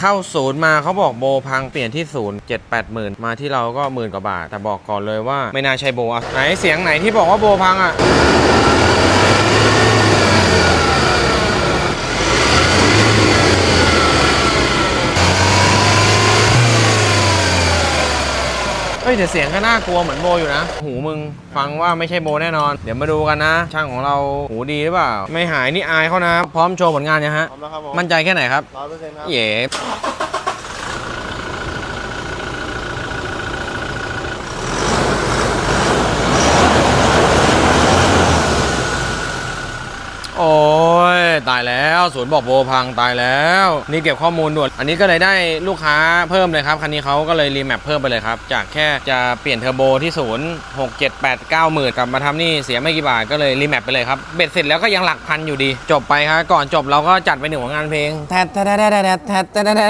เข้าศูนย์มาเขาบอกโบพังเปลี่ยนที่ศูนย์เจ็ดแปดหมื่นมาที่เราก็หมื่นกว่าบาท แต่บอกก่อนเลยว่าไม่น่าใช่โบอะไหนเสียงไหนที่บอกว่าโบพังอะ เฮ้ยแต่เสียงก็น่ากลัวเหมือนโบอยู่นะ หูมึงฟังว่าไม่ใช่โบแน่นอน เดี๋ยวมาดูกันนะ ช่างของเราหูดีหรือเปล่า ไม่หายนี่อายเขานะ พร้อมโชว์ผลงานยังฮะ พร้อมแล้วครับผมมั่นใจแค่ไหนครับ ร้อยเปอร์เซ็นต์ครับ เย่โอ้ย ตายแล้วศูนย์บอกโบพังตายแล้ว นี่เก็บข้อมูลด่วนอันนี้ก็เลยได้ลูกค้าเพิ่มเลยครับ คันนี้เขาก็เลยรีแมปเพิ่มไปเลยครับ จากแค่จะเปลี่ยนเทอร์โบที่ศูนย์หกเจ็ดแปดเก้าหมื่นกลับมาทำนี่เสียไม่กี่บาทก็เลยรีแมปไปเลยครับเบ็ดเสร็จแล้วก็ยังหลักพันอยู่ดี จบไปครับก่อนจบเราก็จัดไปหนึ่งผลงานเพลงแทดแทดแทดแทดแทดแทดแทด